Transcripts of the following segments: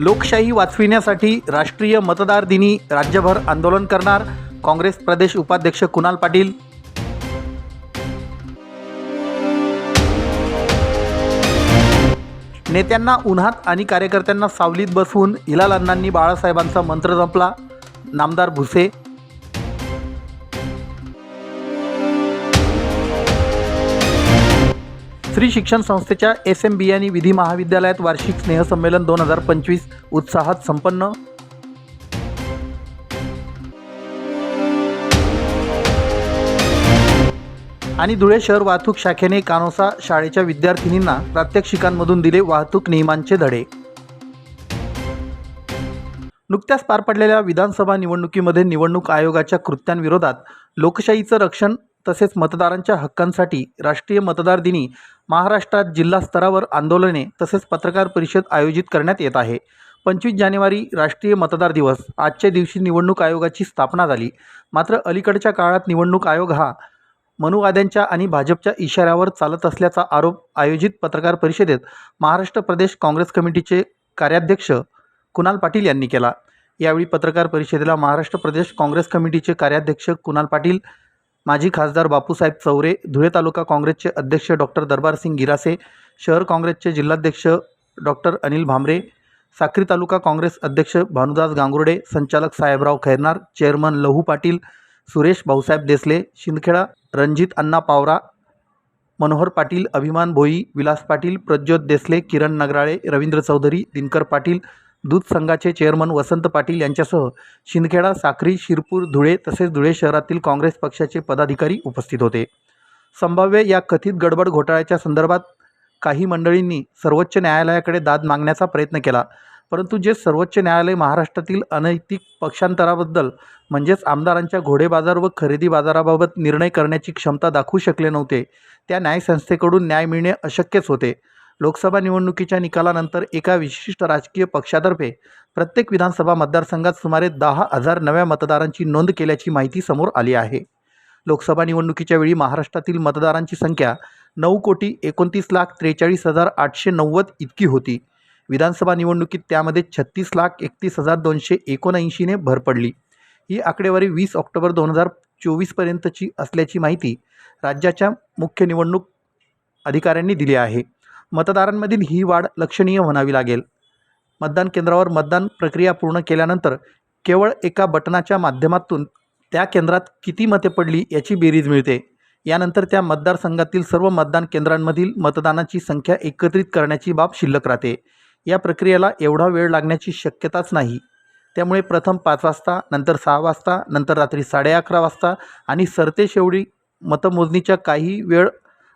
लोकशाही वाचविण्यासाठी राष्ट्रीय मतदार दिनी राज्यभर आंदोलन करणार काँग्रेस प्रदेश उपाध्यक्ष कुणाल पाटील? नेत्यांना उन्हात आणि कार्यकर्त्यांना सावलीत बसवून हिलाल अण्णांनी बाळासाहेबांचा मंत्र जपला. नामदार भुसे श्री शिक्षण संस्थेच्या एस एम बियानी विधी महाविद्यालयात वार्षिक स्नेहसंमेलन दोन हजार पंचवीस उत्साहात संपन्न. आणि धुळे शहर वाहतूक शाखेने कानोसा शाळेच्या विद्यार्थिनींना प्रात्यक्षिकांमधून दिले वाहतूक नियमांचे धडे. नुकत्याच पार पडलेल्या विधानसभा निवडणुकीमध्ये निवडणूक आयोगाच्या कृत्यांविरोधात लोकशाहीचं रक्षण तसेच मतदारांच्या हक्कांसाठी राष्ट्रीय मतदार दिनी महाराष्ट्रात जिल्हा स्तरावर आंदोलने तसेच पत्रकार परिषद आयोजित करण्यात येत आहे. पंचवीस जानेवारी राष्ट्रीय मतदार दिवस. आजच्या दिवशी निवडणूक आयोगाची स्थापना झाली. मात्र अलीकडच्या काळात निवडणूक आयोग हा मनुवाद्यांच्या आणि भाजपच्या इशाऱ्यावर चालत असल्याचा आरोप आयोजित पत्रकार परिषदेत महाराष्ट्र प्रदेश काँग्रेस कमिटीचे कार्याध्यक्ष कुणाल पाटील यांनी केला. यावेळी पत्रकार परिषदेला महाराष्ट्र प्रदेश काँग्रेस कमिटीचे कार्याध्यक्ष कुणाल पाटील माजी खासदार बापूसाहेब चौरे धुळे तालुका काँग्रेसचे अध्यक्ष डॉक्टर दरबारसिंग गिरासे शहर काँग्रेसचे जिल्हाध्यक्ष डॉक्टर अनिल भांबरे साक्री तालुका काँग्रेस अध्यक्ष भानुदास गांगुर्डे संचालक साहेबराव खैरनार चेअरमन लहू पाटील सुरेश भाऊसाहेब देसले शिंदखेडा रणजित अण्णा पावरा मनोहर पाटील अभिमान भोई विलास पाटील प्रज्योत देसले किरण नगराळे रवींद्र चौधरी दिनकर पाटील दूध संघाचे चेअरमन वसंत पाटील यांच्यासह शिंदखेडा साक्री शिरपूर धुळे तसेच धुळे शहरातील काँग्रेस पक्षाचे पदाधिकारी उपस्थित होते. संभाव्य या कथित गडबड घोटाळ्याच्या संदर्भात काही मंडळींनी सर्वोच्च न्यायालयाकडे दाद मागण्याचा प्रयत्न केला परंतु जे सर्वोच्च न्यायालय महाराष्ट्रातील अनैतिक पक्षांतराबद्दल म्हणजेच आमदारांच्या घोडेबाजार व खरेदी बाजाराबाबत निर्णय करण्याची क्षमता दाखवू शकले नव्हते त्या न्यायसंस्थेकडून न्याय मिळणे अशक्यच होते. लोकसभा निवडणुकीच्या निकालानंतर एका विशिष्ट राजकीय पक्षातर्फे प्रत्येक विधानसभा मतदारसंघात सुमारे दहा हजार नव्या मतदारांची नोंद केल्याची माहिती समोर आली आहे. लोकसभा निवडणुकीच्या वेळी महाराष्ट्रातील मतदारांची संख्या नऊ कोटी एकोणतीस लाख त्रेचाळीस हजार आठशे नव्वद इतकी होती. विधानसभा निवडणुकीत त्यामध्ये छत्तीस लाख एकतीस हजार दोनशे एकोणऐंशीने भर पडली. ही आकडेवारी वीस ऑक्टोबर दोन हजार चोवीसपर्यंतची असल्याची माहिती राज्याच्या मुख्य निवडणूक अधिकाऱ्यांनी दिली आहे. मतदारांमधील ही वाढ लक्षणीय म्हणावी लागेल. मतदान केंद्रावर मतदान प्रक्रिया पूर्ण केल्यानंतर केवळ एका बटनाच्या माध्यमातून त्या केंद्रात किती मते पडली याची बेरीज मिळते. यानंतर त्या मतदारसंघातील सर्व मतदान केंद्रांमधील मतदानाची संख्या एकत्रित करण्याची बाब शिल्लक राहते. या प्रक्रियेला एवढा वेळ लागण्याची शक्यताच नाही. त्यामुळे प्रथम पाच वाजता नंतर सहा वाजता नंतर रात्री साडे अकरा वाजता आणि सरतेशेवटी मतमोजणीच्या काही वेळ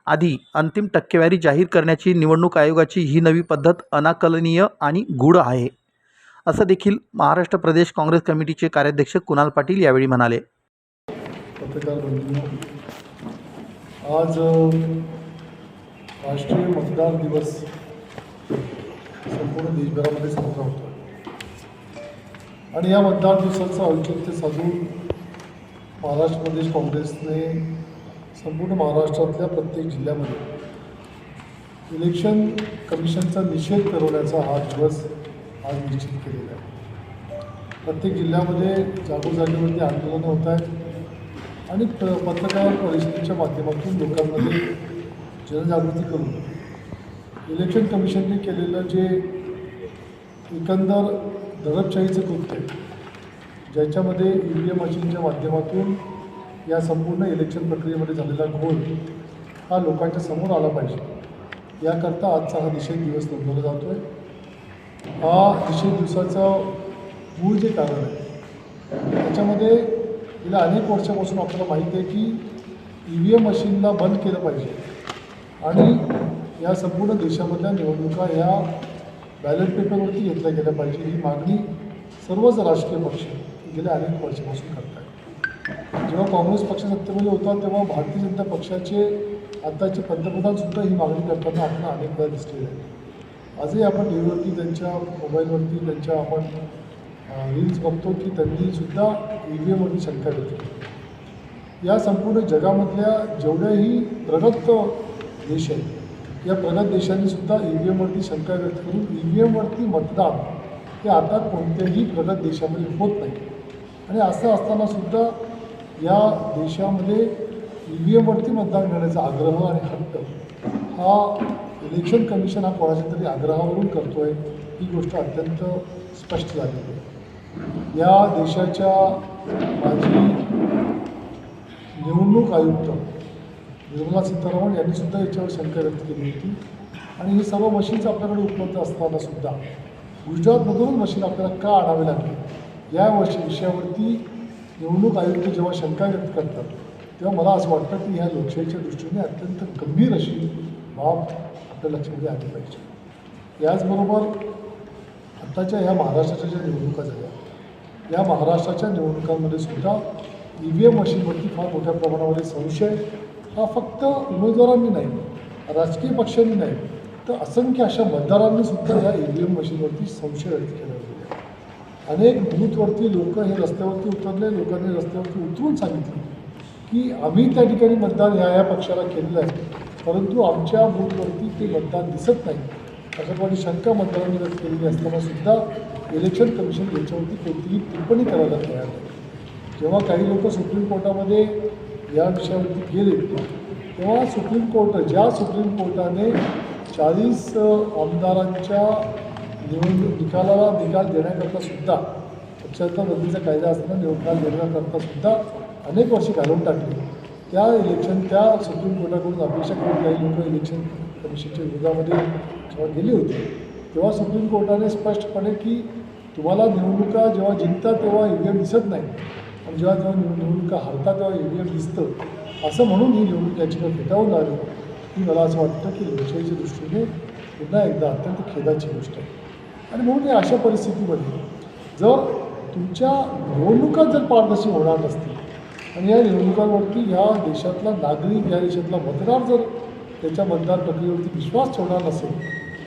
आधी अंतिम टक्केवारी जाहीर करण्याची निवडणूक आयोगाची ही नवी पद्धत अनाकलनीय आणि गूढ आहे. असं देखील महाराष्ट्र प्रदेश काँग्रेस कमिटीचे कार्याध्यक्ष कुणाल पाटील यावेळी म्हणाले. आज राष्ट्रीय मतदार दिवस संपूर्ण देशभरामध्ये साजरा होतो आणि या मतदार दिवसाचं औचित्य साधून महाराष्ट्र प्रदेश काँग्रेसने संपूर्ण महाराष्ट्रातल्या प्रत्येक जिल्ह्यामध्ये इलेक्शन कमिशनचा निषेध करवण्याचा हा दिवस आज निश्चित केलेला आहे. प्रत्येक जिल्ह्यामध्ये जागोजागेवरती आंदोलनं होत आहेत आणि पत्रकार परिषदेच्या माध्यमातून लोकांमध्ये जनजागृती करून इलेक्शन कमिशनने केलेलं जे एकंदर दडपशाहीचं कृत्य आहे, ज्याच्यामध्ये ई व्ही एम मशीनच्या माध्यमातून या संपूर्ण इलेक्शन प्रक्रियेमध्ये झालेला घोळ हा लोकांच्या समोर आला पाहिजे. याकरता आजचा हा निषेध दिवस नोंदवला जातो आहे हा निषेध दिवसाचं मूळ जे कारण आहे त्याच्यामध्ये गेल्या अनेक वर्षापासून आपल्याला माहिती आहे की ई व्ही एम मशीनला बंद केलं पाहिजे. आणि या संपूर्ण देशामधल्या निवडणुका ह्या बॅलेट पेपरवरती घेतल्या गेल्या पाहिजे. ही मागणी सर्वच राजकीय पक्ष गेल्या अनेक वर्षापासून करतात जेव्हा काँग्रेस पक्ष सत्तेमध्ये होता तेव्हा भारतीय जनता पक्षाचे आत्ताचे पंतप्रधानसुद्धा ही मागणी करताना आपल्याला अनेकदा दिसलेलं आहे आजही आपण टीव्हीवरती त्यांच्या मोबाईलवरती त्यांच्या आपण रील्स बघतो की त्यांनीसुद्धा ई व्ही एमवरती शंका व्यक्त या संपूर्ण जगामधल्या जेवढ्याही प्रगत देश आहेत या प्रगत देशांनीसुद्धा ई व्ही एमवरती शंका व्यक्त करून ई व्ही एमवरती मतदान हे आता कोणत्याही प्रगत देशामध्ये होत नाही. आणि असं असतानासुद्धा या देशामध्ये ई व्ही एमवरती मतदान करण्याचा आग्रह आणि हट्ट हा इलेक्शन कमिशन हा कोणाच्या तरी आग्रहावरून करतो आहे ही गोष्ट अत्यंत स्पष्ट झालेली आहे. या देशाच्या माजी निवडणूक आयुक्त निर्मला सीतारामन यांनीसुद्धा याच्यावर शंका व्यक्त केली होती. आणि हे सर्व मशीन्स आपल्याकडे उपलब्ध असताना सुद्धा गुजरातमधूनच मशीन आपल्याला का आणावे लागले? या वर्षी विषयावरती निवडणूक आयुक्त जेव्हा शंका व्यक्त करतात तेव्हा मला असं वाटतं की ह्या लोकशाहीच्या दृष्टीने अत्यंत गंभीर अशी बाब आपल्या लक्षामध्ये आली पाहिजे. याचबरोबर आत्ताच्या ह्या महाराष्ट्राच्या ज्या निवडणुका झाल्या या महाराष्ट्राच्या निवडणुकांमध्ये सुद्धा ई व्ही एम मशीनवरती फार मोठ्या प्रमाणामध्ये संशय हा फक्त उमेदवारांनी नाही राजकीय पक्षांनी नाही तर असंख्य अशा मतदारांनी सुद्धा या ई व्ही एम मशीनवरती संशय व्यक्त केला गेला अनेक बूथवरती लोक हे रस्त्यावरती उतरले लोकांनी रस्त्यावरती उतरून सांगितलं की आम्ही त्या ठिकाणी मतदान या या पक्षाला केलेलं आहे. परंतु आमच्या बूथवरती ते मतदान दिसत नाही. अशा प्रकारे शंका मतदारांनी व्यक्त केलेली असताना सुद्धा इलेक्शन कमिशन याच्यावरती कोणतीही टिप्पणी करायला तयार नाही. जेव्हा काही लोक सुप्रीम कोर्टामध्ये या विषयावरती गेले तेव्हा सुप्रीम कोर्ट ज्या सुप्रीम कोर्टाने चाळीस आमदारांच्या निवडणूक निकालाला निकाल देण्याकरता सुद्धा पक्षाचा बदलीचा कायदा असताना निकाल देण्याकरता सुद्धा अनेक वर्षे घालवून टाकली. त्या इलेक्शन त्या सुप्रीम कोर्टाकडून अपेक्षा करून काही लोक इलेक्शन कमिशनच्या विरोधामध्ये जेव्हा गेली होती तेव्हा सुप्रीम कोर्टाने स्पष्टपणे की तुम्हाला निवडणुका जेव्हा जिंकता तेव्हा ई व्ही एम दिसत नाही. आणि जेव्हा जेव्हा निवडणुका हरता तेव्हा ई व्ही एम दिसतं. असं म्हणून ही निवडणूक याचिका फेटाळून आली ही मला असं वाटतं की लोकशाहीच्या दृष्टीने पुन्हा एकदा अत्यंत खेदाची गोष्ट आहे. आणि म्हणून या अशा परिस्थितीमध्ये जर तुमच्या निवडणुका जर पारदर्शी होणार नसतील आणि या निवडणुकांवरती ह्या देशातला नागरिक या देशातला मतदार जर त्याच्या मतदार प्रक्रियेवरती विश्वास ठेवणार नसेल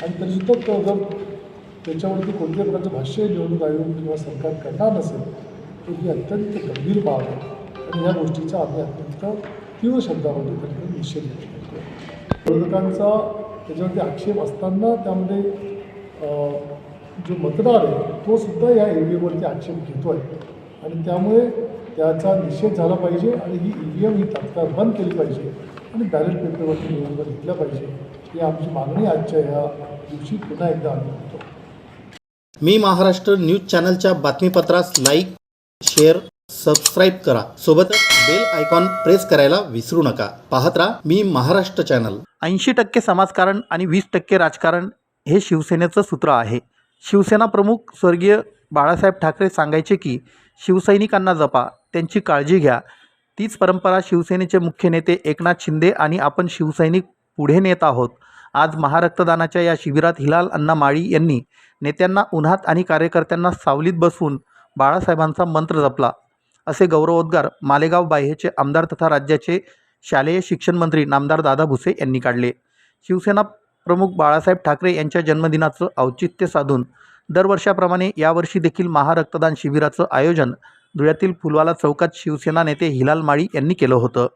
आणि तरीसुद्धा जर त्याच्यावरती कोणत्याही प्रकारचं भाष्य निवडणूक आयोग किंवा सरकार करणार नसेल तर ही अत्यंत गंभीर बाब आहे. आणि या गोष्टीचा आम्ही अत्यंत तीव्र शब्दामध्ये त्यांनी निषेध करतो विरोधकांचा त्याच्यावरती आक्षेप असताना त्यामध्ये जो मतदार आहे तो सुद्धा या ई व्ही एमवरती आक्षेप घेतो आहे आणि त्यामुळे त्याचा निषेध झाला पाहिजे आणि ही ई व्ही एम ही तात्काळ बंद केली पाहिजे आणि बॅलेट पेपरवरती निवडणुका घेतल्या पाहिजे. ही आमची मागणी आजच्या ह्या दिवशी पुन्हा एकदा आम्ही करतो मी महाराष्ट्र न्यूज चॅनलच्या बातमीपत्रास लाईक शेअर सबस्क्राईब करा. सोबतच बेल आयकॉन प्रेस करायला विसरू नका. पाहत राहा मी महाराष्ट्र चॅनल. ऐंशी टक्के समाजकारण आणि वीस टक्के राजकारण हे शिवसेनेचं सूत्र आहे. शिवसेना प्रमुख स्वर्गीय बाळासाहेब ठाकरे सांगायचे की शिवसैनिकांना जपा त्यांची काळजी घ्या. तीच परंपरा शिवसेनेचे मुख्य नेते एकनाथ शिंदे आणि आपण शिवसैनिक पुढे नेत आहोत. आज महारक्तदानाच्या या शिबिरात हिलाल अण्णा माळी यांनी नेत्यांना उन्हात आणि कार्यकर्त्यांना सावलीत बसवून बाळासाहेबांचा मंत्र जपला. असे गौरवोद्गार मालेगाव बाह्यचे आमदार तथा राज्याचे शालेय शिक्षण मंत्री नामदार दादा भुसे यांनी काढले. शिवसेना प्रमुख बाळासाहेब ठाकरे यांच्या जन्मदिनाचं औचित्य साधून दरवर्षाप्रमाणे यावर्षी देखील महारक्तदान शिबिराचं आयोजन धुळ्यातील फुलवाला चौकात शिवसेना नेते हिलाल माळी यांनी केलं होतं.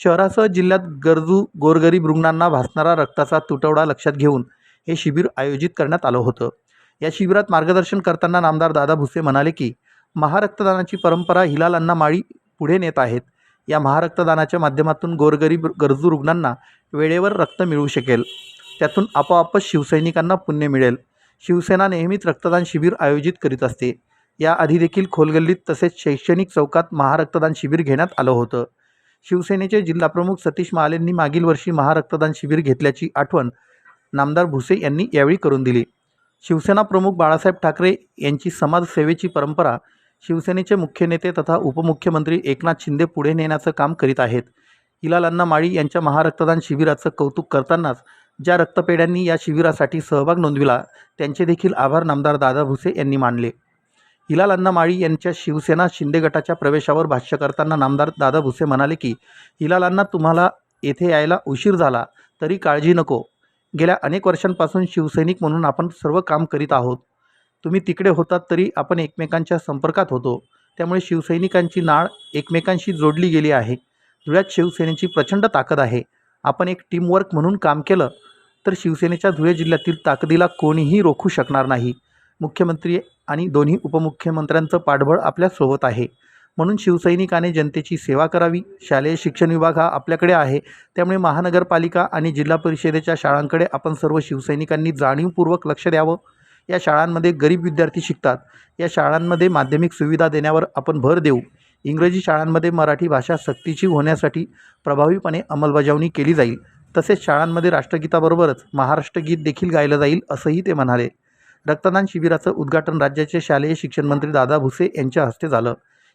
शहरासह जिल्ह्यात गरजू गोरगरीब रुग्णांना भासणारा रक्ताचा तुटवडा लक्षात घेऊन हे शिबिर आयोजित करण्यात आलं होतं. या शिबिरात मार्गदर्शन करताना नामदार दादा भुसे म्हणाले की महारक्तदानाची परंपरा हिलाल अण्णा माळी पुढे नेत आहेत. या महारक्तदानाच्या माध्यमातून गोरगरीब गरजू रुग्णांना वेळेवर रक्त मिळू शकेल. त्यातून आपोआपच शिवसैनिकांना पुण्य मिळेल. शिवसेना नेहमीच रक्तदान शिबिर आयोजित करीत असते. याआधी देखील खोलगल्लीत तसेच शैक्षणिक चौकात महारक्तदान शिबिर घेण्यात आलं होतं. शिवसेनेचे जिल्हाप्रमुख सतीश महालेंनी मागील वर्षी महारक्तदान शिबिर घेतल्याची आठवण नामदार भुसे यांनी यावेळी करून दिली. शिवसेना प्रमुख बाळासाहेब ठाकरे यांची समाजसेवेची परंपरा शिवसेनेचे मुख्य नेते तथा उपमुख्यमंत्री एकनाथ शिंदे पुढे नेण्याचं काम करीत आहेत. इलालांना माळी यांच्या महारक्तदान शिबिराचं कौतुक करतानाच ज्या रक्तपेढ्यांनी या शिबिरासाठी सहभाग नोंदविला त्यांचे देखील आभार नामदार दादा भुसे यांनी मानले. हिलाल अण्णा माळी यांच्या शिवसेना शिंदे गटाच्या प्रवेशावर भाष्य करताना नामदार दादा भुसे म्हणाले की हिलाल अण्णा तुम्हाला येथे यायला उशीर झाला तरी काळजी नको. गेल्या अनेक वर्षांपासून शिवसैनिक म्हणून आपण सर्व काम करीत आहोत. तुम्ही तिकडे होतात तरी आपण एकमेकांच्या संपर्कात होतो. त्यामुळे शिवसैनिकांची नाळ एकमेकांशी जोडली गेली आहे. धुळ्यात शिवसेनेची प्रचंड ताकद आहे. आपण एक टीमवर्क म्हणून काम केलं तर शिवसेनेच्या धुळे जिल्ह्यातील ताकदीला कोणीही रोखू शकणार नाही. मुख्यमंत्री आणि दोन्ही उपमुख्यमंत्र्यांचं पाठबळ आपल्यासोबत आहे. म्हणून शिवसैनिकाने जनतेची सेवा करावी. शालेय शिक्षण विभाग हा आपल्याकडे आहे. त्यामुळे महानगरपालिका आणि जिल्हा परिषदेच्या शाळांकडे आपण सर्व शिवसैनिकांनी जाणीवपूर्वक लक्ष द्यावं. या शाळांमध्ये गरीब विद्यार्थी शिकतात. या शाळांमध्ये माध्यमिक सुविधा देण्यावर आपण भर देऊ. इंग्रजी शाळांमध्ये मराठी भाषा सक्तीची होण्यासाठी प्रभावीपणे अंमलबजावणी केली जाईल. तसेच शाळांमध्ये राष्ट्रगीताबरोबरच महाराष्ट्र गीत देखील गायलं जाईल असंही ते म्हणाले. रक्तदान शिबिराचं उद्घाटन राज्याचे शालेय शिक्षण मंत्री दादा भुसे यांच्या हस्ते झालं.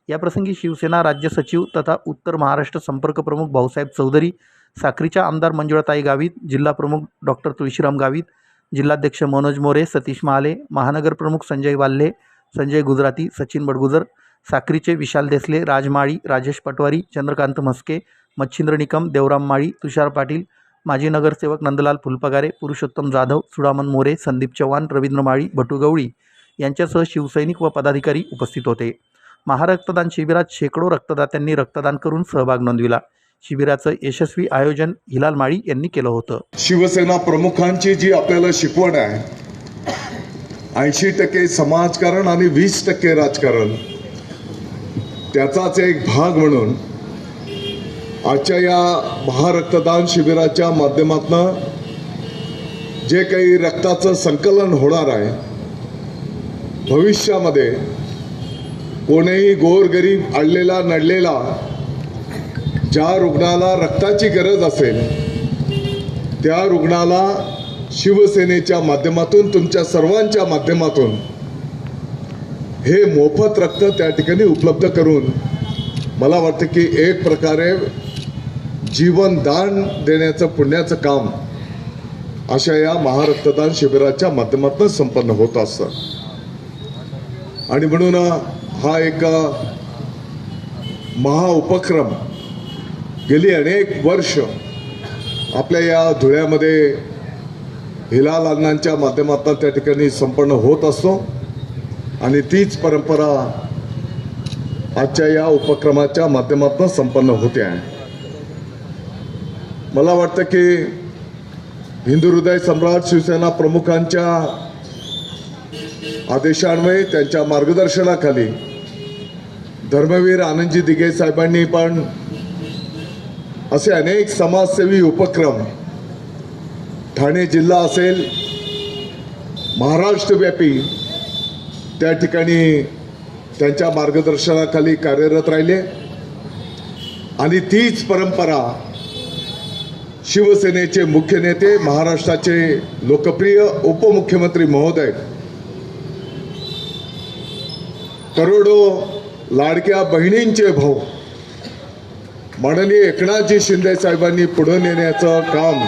याप्रसंगी शिवसेना राज्य सचिव तथा उत्तर महाराष्ट्र संपर्क प्रमुख भाऊसाहेब चौधरी साक्रीच्या आमदार मंजुळाताई गावित जिल्हा प्रमुख डॉक्टर तुळशीराम गावित जिल्हाध्यक्ष मनोज मोरे सतीश महाले महानगर प्रमुख संजय वाल्हे संजय गुजराती सचिन बडगुजर साक्रीचे विशाल देसले राजमाळी राजेश पटवारी चंद्रकांत म्हस्के मच्छिंद्र निकम देवराम माळी तुषार पाटील माजी नगरसेवक नंदलाल फुलपगारे पुरुषोत्तम जाधव सुडामन मोरे संदीप चव्हाण रवींद्र माळी भटू गवळी यांच्यासह शिवसैनिक व पदाधिकारी उपस्थित होते. महारक्तदान शिबिरात शेकडो रक्तदात्यांनी रक्तदान करून सहभाग नोंदविला. शिबिराचं यशस्वी आयोजन हिलाल माळी यांनी केलं होतं. शिवसेना प्रमुखांची जी आपल्याला शिकवण आहे ऐंशी टक्के समाजकारण आणि वीस टक्के राजकारण त्याचाच एक भाग म्हणून आजच्या या महारक्तदान शिबिराच्या माध्यमातून जे काही रक्ताचं संकलन होणार आहे भविष्यामध्ये कोणीही गोरगरीब अडलेला नडलेला ज्या रुग्णाला रक्ताची गरज असेल त्या रुग्णाला शिवसेनेच्या माध्यमातून तुमच्या सर्वांच्या माध्यमातून हे मोफत रक्त त्या ठिकाणी उपलब्ध करून मला वाटतं की एक प्रकारे जीवनदान देण्याचं पुण्याचं काम अशा या महारक्तदान शिबिराच्या माध्यमातून संपन्न होत असतं. आणि म्हणून हा एक महाउपक्रम गेली अनेक वर्ष आपल्या या धुळ्यामध्ये हिलाल अण्णांच्या माध्यमातून त्या ठिकाणी संपन्न होत असतो. आणि तीच परंपरा आजच्या या उपक्रमाच्या माध्यमातून संपन्न होते आहे. मला वाटतं की हिंदू हृदय सम्राट शिवसेना प्रमुखांच्या आदेशान्वये त्यांच्या मार्गदर्शनाखाली धर्मवीर आनंदजी दिघे साहेबांनी पण असे अनेक समाजसेवी उपक्रम ठाणे जिल्हा असेल महाराष्ट्रव्यापी त्या ठिकाणी त्यांच्या मार्गदर्शनाखाली कार्यरत राहिले. आणि तीच परंपरा शिवसेनेचे मुख्य नेते महाराष्ट्राचे लोकप्रिय उपमुख्यमंत्री महोदय. करोडो लाडक्या बहिणींचे भाऊ. माननीय एकनाथजी शिंदे साहेबांनी पुढे नेण्याचं काम.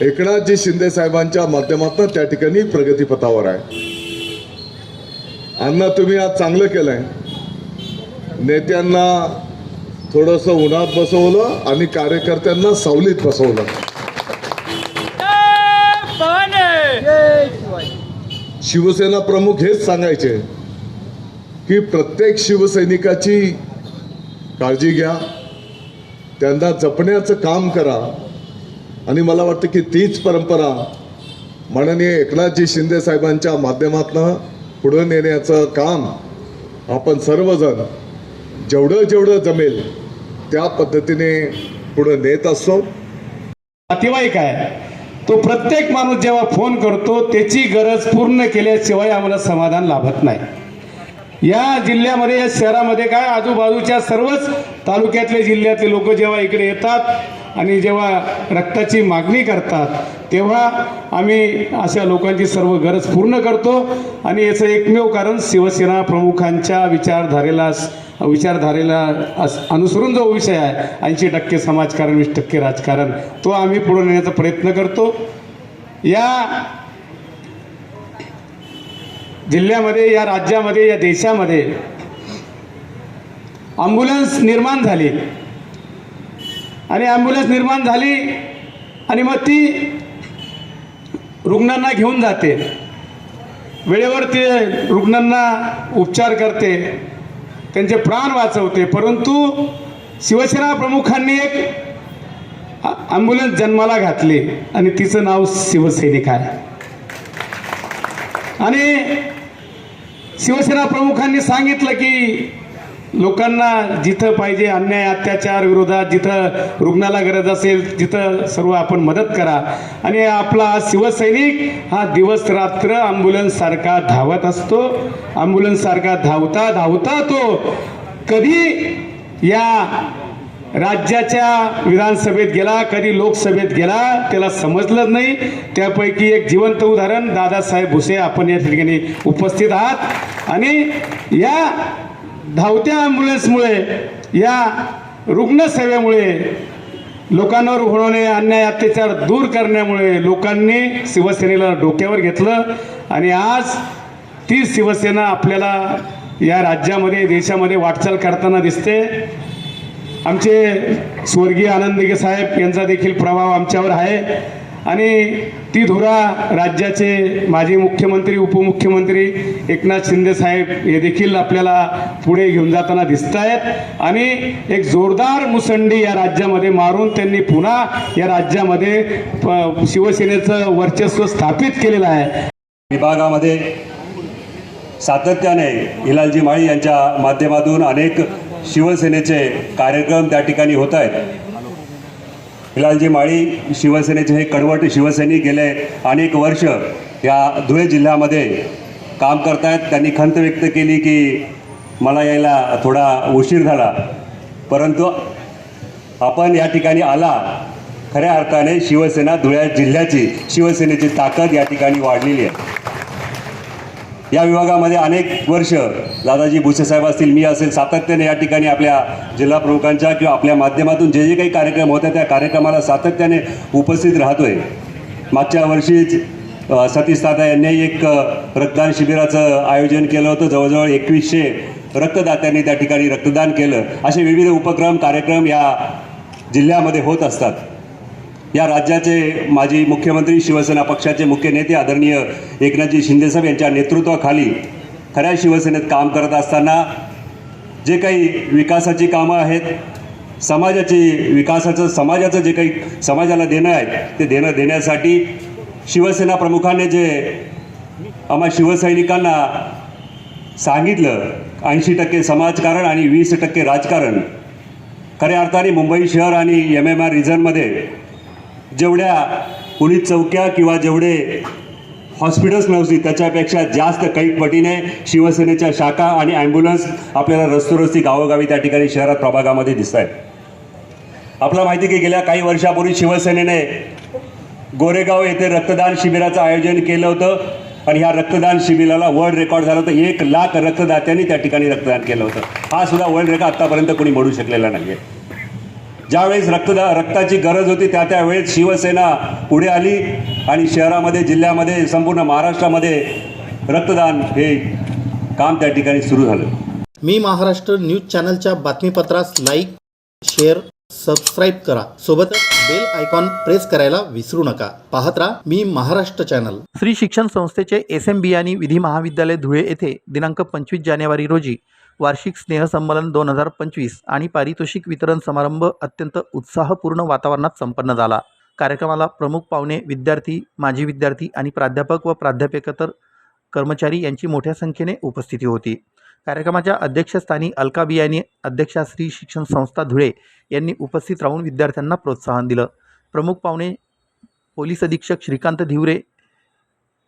एकनाथजी शिंदे साहेबांच्या माध्यमातून त्या ठिकाणी प्रगतीपथावर आहे. अण्णा तुम्ही आज चांगलं केलंय. नेत्यांना थोडंसं उन्हात बसवलं आणि कार्यकर्त्यांना सावलीत बसवलं. शिवसेना प्रमुख हेच सांगायचे की प्रत्येक शिवसैनिकाची काळजी घ्या त्यांना जपण्याचं काम करा आणि मला वाटतं की तीच परंपरा माननीय एकनाथजी शिंदे साहेबांच्या माध्यमातून पुढे नेण्याचं काम आपण सर्वजण जेवढं जेवढं जमेल त्या पद्धतीने पुढे नेत असतो नातेवाईक आहे तो प्रत्येक माणूस जेव्हा फोन करतो त्याची गरज पूर्ण केल्याशिवाय आम्हाला समाधान लाभत नाही. या जिल्ह्यामध्ये या शहरामध्ये काय? आजूबाजूच्या सर्वच तालुक्यातले जिल्ह्यातले लोक जेव्हा इकडे येतात आणि जेव्हा रक्ताची मागणी करतात तेव्हा आम्ही अशा लोकांची सर्व गरज पूर्ण करतो. आणि याचं एकमेव कारण शिवसेना प्रमुखांच्या विचारधारेला विचारधारेला अस- अनुसरून जो विषय आहे ऐंशी टक्के समाजकारण वीस टक्के राजकारण तो आम्ही पुढे नेण्याचा प्रयत्न करतो. या जिल्ह्यामध्ये या राज्यामध्ये या देशामध्ये ॲम्ब्युलन्स निर्माण झाली. आणि ॲम्ब्युलन्स निर्माण झाली आणि मग ती रुग्णांना घेऊन जाते. वेळेवर ते रुग्णांना उपचार करते. त्यांचे प्राण वाचवते. परंतु शिवसेना प्रमुखांनी एक ॲम्ब्युलन्स जन्माला घातली आणि तिचं नाव शिवसैनिक आहे. आणि शिवसेना प्रमुखांनी सांगितलं की लोकांना जिथं पाहिजे अन्याय अत्याचार विरोधात जिथं रुग्णाला गरज असेल तिथं सर्व आपण मदत करा. आणि आपला शिवसैनिक हा दिवस रात्र अँब्युलन्स सारखा धावत असतो. अँब्युलन्स सारखा धावता धावता तो कधी या राज्याच्या विधानसभेत गेला कधी लोकसभेत गेला त्याला समजलंच नाही. त्यापैकी एक जिवंत उदाहरण दादासाहेब भुसे आपण या ठिकाणी उपस्थित आहात. आणि या धावत्या ॲम्ब्युलन्समुळे या रुग्णसेवेमुळे लोकांवर होणारे अन्याय अत्याचार दूर करण्यामुळे लोकांनी शिवसेनेला डोक्यावर घेतलं आणि आज ती शिवसेना आपल्याला या राज्यामध्ये देशामध्ये वाटचाल करताना दिसते. आमचे स्वर्गीय आनंदगे साहेब यांचा देखील प्रभाव आमच्यावर आहे. आणि ती धुरा राज्याचे माजी मुख्यमंत्री उपमुख्यमंत्री एकनाथ शिंदे साहेब हे देखील आपल्याला पुढे घेऊन जाताना दिसत आहेत आणि एक जोरदार मुसंडी या राज्यामध्ये मारून त्यांनी पुन्हा या राज्यामध्ये शिवसेनेचं वर्चस्व स्थापित केलेलं आहे. विभागामध्ये सातत्याने हिलालजी माळी यांच्या माध्यमातून अनेक शिवसेनेचे कार्यक्रम त्या ठिकाणी होत आहेत. हिलालजी माळी शिवसेनेचे हे कडवट शिवसैनिक गेले अनेक वर्ष या धुळे जिल्ह्यामध्ये काम करतायत. त्यांनी खंत व्यक्त केली की मला यायला थोडा उशीर झाला. परंतु आपण या ठिकाणी आला. खऱ्या अर्थाने शिवसेना धुळे जिल्ह्याची शिवसेनेची ताकद या ठिकाणी वाढलेली आहे. या विभागामध्ये अनेक वर्ष दादाजी भुसेसाहेब असतील मी असेल सातत्याने या ठिकाणी आपल्या जिल्हा प्रमुखांच्या किंवा आपल्या माध्यमातून जे जे काही कार्यक्रम होते त्या कार्यक्रमाला सातत्याने उपस्थित राहतोय. मागच्या वर्षीच सतीश दादा यांनी एक रक्तदान शिबिराचं आयोजन केलं होतं. जवळजवळ एकवीसशे रक्तदात्यांनी त्या ठिकाणी रक्तदान केलं. असे विविध उपक्रम कार्यक्रम या जिल्ह्यामध्ये होत असतात. या राज्याचे माजी मुख्यमंत्री शिवसेना पक्षाचे मुख्य नेते आदरणीय एकनाथजी शिंदेसाहेब यांच्या नेतृत्वाखाली खऱ्या शिवसेनेत काम करत असताना जे काही विकासाची कामं आहेत समाजाची विकासाचं समाजाचं जे काही समाजाला देणं आहे ते देणं देण्यासाठी शिवसेना प्रमुखाने जे आम्हा शिवसैनिकांना सांगितलं ऐंशी टक्के समाजकारण आणि वीस टक्के राजकारण खऱ्या अर्थाने मुंबई शहर आणि एम एम आर रिजनमध्ये जेवढ्या पोलीस चौक्या किंवा जेवढे हॉस्पिटल्स नव्हती त्याच्यापेक्षा जास्त काही पटीने शिवसेनेच्या शाखा आणि ॲम्ब्युलन्स आपल्याला रस्तोरस्ती गावोगावी त्या ठिकाणी शहरात प्रभागामध्ये दिसत आहेत आपल्याला माहिती आहे की गेल्या काही वर्षापूर्वी शिवसेनेने गोरेगाव येथे रक्तदान शिबिराचं आयोजन केलं होतं आणि ह्या रक्तदान शिबिराला वर्ल्ड रेकॉर्ड झालं होतं. एक लाख रक्तदात्यांनी त्या ठिकाणी रक्तदान केलं होतं. हा सुद्धा वर्ल्ड रेकॉर्ड आत्तापर्यंत कोणी म्हणू शकलेला नाही आहे ज्यावेळेस रक्तदा रक्ताची गरज होती त्या त्यावेळेस शिवसेना पुढे आली आणि शहरामध्ये जिल्ह्यामध्ये संपूर्ण महाराष्ट्रामध्ये रक्तदान हे काम त्या ठिकाणी सुरू झालं. मी महाराष्ट्र न्यूज चॅनलच्या बातमीपत्रास लाईक शेअर सबस्क्राईब करा. सोबतच बेल आयकॉन प्रेस करायला विसरू नका. पाहत राहा मी महाराष्ट्र चॅनल. श्री शिक्षण संस्थेचे एस एम बी आणि विधी महाविद्यालय धुळे येथे दिनांक पंचवीस जानेवारी रोजी वार्षिक स्नेहसंमेलन दोन हजार पंचवीस आणि पारितोषिक वितरण समारंभ अत्यंत उत्साहपूर्ण वातावरणात संपन्न झाला. कार्यक्रमाला प्रमुख पाहुणे विद्यार्थी माजी विद्यार्थी आणि प्राध्यापक व प्राध्यापकेतर कर्मचारी यांची मोठ्या संख्येने उपस्थिती होती. कार्यक्रमाच्या अध्यक्षस्थानी अलका बियानी अध्यक्षा श्री शिक्षण संस्था धुळे यांनी उपस्थित राहून विद्यार्थ्यांना प्रोत्साहन दिलं. प्रमुख पाहुणे पोलीस अधीक्षक श्रीकांत धिवरे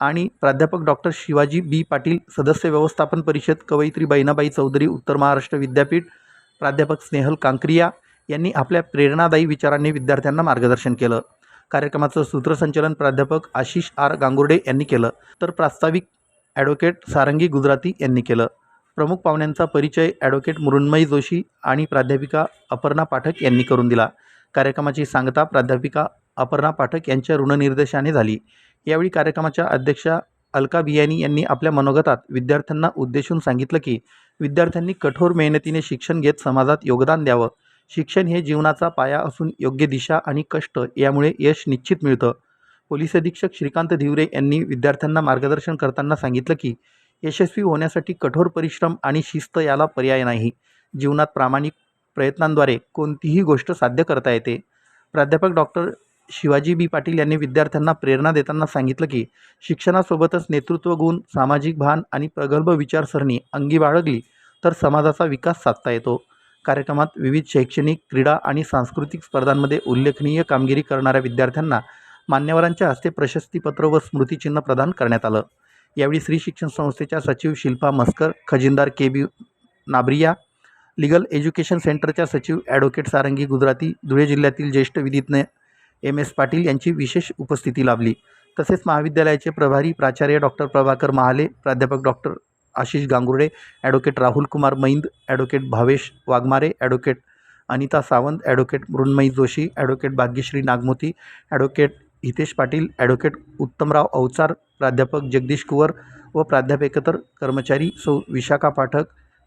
आणि प्राध्यापक डॉक्टर शिवाजी बी. पाटील सदस्य व्यवस्थापन परिषद कवयित्री बहिणाबाई चौधरी उत्तर महाराष्ट्र विद्यापीठ प्राध्यापक स्नेहल कांक्रिया यांनी आपल्या प्रेरणादायी विचारांनी विद्यार्थ्यांना मार्गदर्शन केलं. कार्यक्रमाचं सूत्रसंचलन प्राध्यापक आशिष आर गांगुर्डे यांनी केलं. तर प्रास्ताविक ॲडव्होकेट सारंगी गुजराती यांनी केलं. प्रमुख पाहुण्यांचा परिचय ॲडव्होकेट मृण्मयी जोशी आणि प्राध्यापिका अपर्णा पाठक यांनी करून दिला. कार्यक्रमाची सांगता प्राध्यापिका अपर्णा पाठक यांच्या ऋणनिर्देशाने झाली. यावेळी कार्यक्रमाच्या अध्यक्षा अलका बियानी यांनी आपल्या मनोगतात विद्यार्थ्यांना उद्देशून सांगितलं की विद्यार्थ्यांनी कठोर मेहनतीने शिक्षण घेत समाजात योगदान द्यावं. शिक्षण हे जीवनाचा पाया असून योग्य दिशा आणि कष्ट यामुळे यश निश्चित मिळतं. पोलीस अधीक्षक श्रीकांत धिवरे यांनी विद्यार्थ्यांना मार्गदर्शन करताना सांगितलं की यशस्वी होण्यासाठी कठोर परिश्रम आणि शिस्त याला पर्याय नाही. जीवनात प्रामाणिक प्रयत्नांद्वारे कोणतीही गोष्ट साध्य करता येते. प्राध्यापक डॉक्टर शिवाजी बी पाटील यांनी विद्यार्थ्यांना प्रेरणा देताना सांगितलं की शिक्षणासोबतच नेतृत्व गुण सामाजिक भान आणि प्रगल्भ विचारसरणी अंगी बाळगली तर समाजाचा विकास साधता येतो. कार्यक्रमात विविध शैक्षणिक क्रीडा आणि सांस्कृतिक स्पर्धांमध्ये उल्लेखनीय कामगिरी करणाऱ्या विद्यार्थ्यांना मान्यवरांच्या हस्ते प्रशस्तीपत्र व स्मृतिचिन्ह प्रदान करण्यात आलं. यावेळी स्त्री शिक्षण संस्थेच्या सचिव Shilpa Maskar खजिनदार K B Nabriya legal education सेंटरच्या सचिव ॲडव्होकेट सारंगी गुजराती धुळे जिल्ह्यातील ज्येष्ठ विधिज्ञ एम एस पाटील यांची विशेष उपस्थिती लाभली. तसेच महाविद्यालयाचे प्रभारी प्राचार्य डॉक्टर प्रभाकर महाले प्राध्यापक doctor Ashish Gangurde advocate Rahul Kumar Maind advocate Bhavesh Waghmare advocate Anita Sawant advocate Mrunmayi Joshi advocate Bhagyashree Nagmoti advocate Hitesh Patil advocate Uttamrao Awachar प्राध्यापक जगदीश कुवर व प्राध्यापकेतर कर्मचारी सौ विशाखा पाठक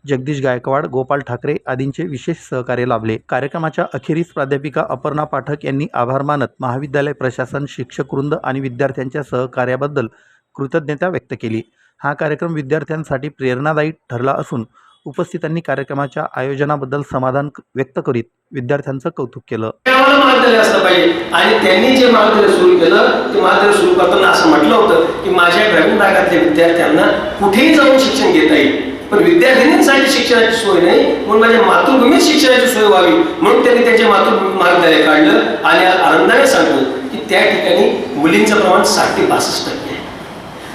जगदीश गायकवाड गोपाल ठाकरे आदींचे विशेष सहकार्य लाभले. कार्यक्रमाच्या अखेरीस प्राध्यापिका अपर्णा पाठक यांनी आभार मानत महाविद्यालय प्रशासन शिक्षकवृंद आणि विद्यार्थ्यांच्या सहकार्याबद्दल कृतज्ञता व्यक्त केली. हा कार्यक्रम विद्यार्थ्यांसाठी प्रेरणादायी ठरला असून उपस्थितांनी कार्यक्रमाच्या आयोजनाबद्दल समाधान व्यक्त करीत विद्यार्थ्यांचं कौतुक केलं. महाविद्यालय असलं पाहिजे. आणि त्यांनी जे महाविद्यालय सुरू केलं ते महाविद्यालय सुरू करताना असं म्हटलं होतं की माझ्या ग्रामीण भागातल्या विद्यार्थ्यांना कुठेही जाऊन शिक्षण घेता येईल. पण विद्यार्थिनींसाठी शिक्षणाची सोय नाही म्हणून माझ्या मातृभूमीत शिक्षणाची सोय व्हावी म्हणून त्यांनी त्यांचे मातृभूमी महाविद्यालय काढलं आणि आनंदाने सांगतो की त्या ठिकाणी मुलींचं प्रमाण साठ ते पासष्ट टक्के आहे.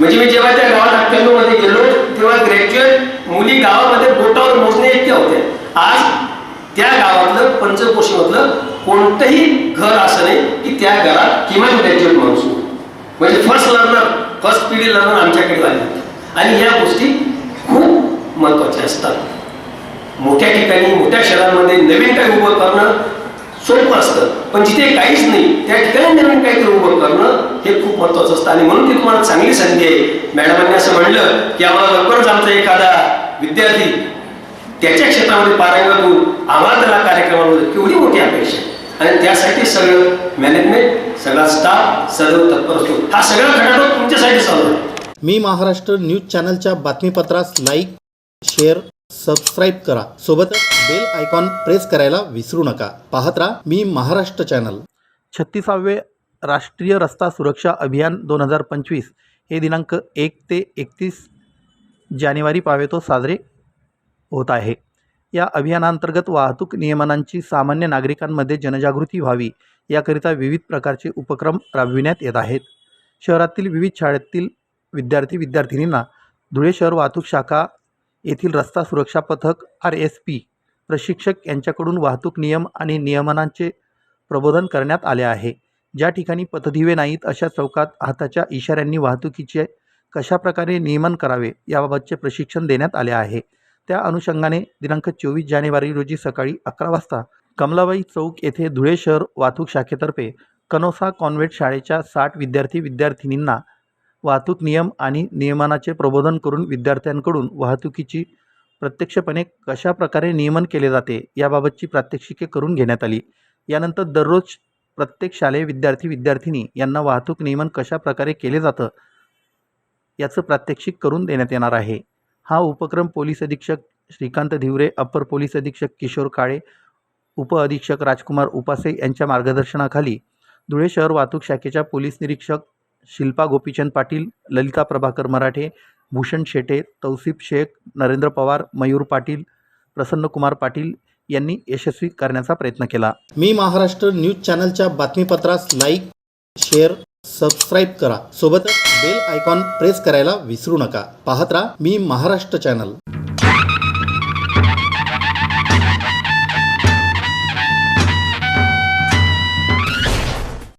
म्हणजे मी जेव्हा त्या गावात अठ्ठ्याण्णवमध्ये गेलो तेव्हा ग्रॅज्युएट मुली गावामध्ये बोटावर मोजणे इतक्या होत्या आज त्या गावातलं पंचकोशीमधलं कोणतंही घर असं नाही की त्या घरात किमान ग्रॅज्युएट माणूस म्हणजे फर्स्ट लर्नर फर्स्ट पिढी लर्नर आमच्याकडे आले आणि या गोष्टी खूप महत्त्वाचे असतात. मोठ्या ठिकाणी मोठ्या शहरांमध्ये नवीन काही उभं करणं सोपं असतं. पण जिथे काहीच नाही त्या ठिकाणी नवीन काहीतरी उभं करणं हे खूप महत्वाचं असतं. आणि म्हणून ती तुम्हाला चांगली संधी आहे. मॅडमांनी असं म्हणलं की आम्हाला लवकरच आमचा एखादा विद्यार्थी त्याच्या क्षेत्रामध्ये पारंगत होऊन आम्हाला त्याला कार्यक्रमामध्ये केवढी मोठी अपेक्षा आहे. आणि त्यासाठी सगळं मॅनेजमेंट सगळा स्टाफ सदैव तत्पर असतो. हा सगळा खटाटोप तुमच्यासाठी चालू आहे. मी महाराष्ट्र न्यूज चॅनलच्या बातमीपत्रास लाईक शेअर सबस्क्राईब करा. सोबतच बेल आयकॉन प्रेस करायला विसरू नका. पाहत राहा मी महाराष्ट्र चॅनल. छत्तीसावे राष्ट्रीय रस्ता सुरक्षा अभियान दोन हजार पंचवीस हे दिनांक एक ते एकतीस जानेवारी पावेतो साजरे होत आहे. या अभियानांतर्गत वाहतूक नियमनांची सामान्य नागरिकांमध्ये जनजागृती व्हावी याकरिता विविध प्रकारचे उपक्रम राबविण्यात येत आहेत. शहरातील विविध शाळेतील विद्यार्थी विद्यार्थिनींना धुळे शहर वाहतूक शाखा येथील रस्ता सुरक्षा पथक आर एस पी प्रशिक्षक यांच्याकडून वाहतूक नियम आणि नियमनांचे प्रबोधन करण्यात आले आहे. ज्या ठिकाणी पथदिवे नाहीत अशा चौकात हाताच्या इशाऱ्यांनी वाहतुकीचे कशाप्रकारे नियमन करावे याबाबतचे प्रशिक्षण देण्यात आले आहे. त्या अनुषंगाने दिनांक चोवीस जानेवारी रोजी सकाळी अकरा वाजता कमलाबाई चौक येथे धुळे शहर वाहतूक शाखेतर्फे कनोसा कॉन्व्हेंट शाळेच्या साठ विद्यार्थी विद्यार्थिनींना वाहतूक नियम आणि नियमनाचे प्रबोधन करून विद्यार्थ्यांकडून वाहतुकीची प्रत्यक्षपणे कशा प्रकारे नियमन केले जाते याबाबतची प्रात्यक्षिके करून घेण्यात आली. यानंतर दररोज प्रत्येक शालेय विद्यार्थी विद्यार्थिनी यांना वाहतूक नियमन कशा प्रकारे केले जातं याचं प्रात्यक्षिक करून देण्यात येणार आहे. हा उपक्रम पोलीस अधीक्षक श्रीकांत धिवरे अप्पर पोलीस अधीक्षक किशोर काळे उपअधीक्षक राजकुमार उपासे यांच्या मार्गदर्शनाखाली धुळे शहर वाहतूक शाखेच्या पोलीस निरीक्षक शिल्पा गोपीचंद पाटील ललिता प्रभाकर मराठे भूषण शेटे तौसिफ शेख नरेंद्र पवार मयूर पाटील प्रसन्नकुमार पाटील यांनी यशस्वी करण्याचा प्रयत्न केला. मी महाराष्ट्र न्यूज चॅनलच्या बातमीपत्रास लाईक शेअर सबस्क्राईब करा. सोबतच बेल आयकॉन प्रेस करायला विसरू नका. पाहत राहा मी महाराष्ट्र चॅनल.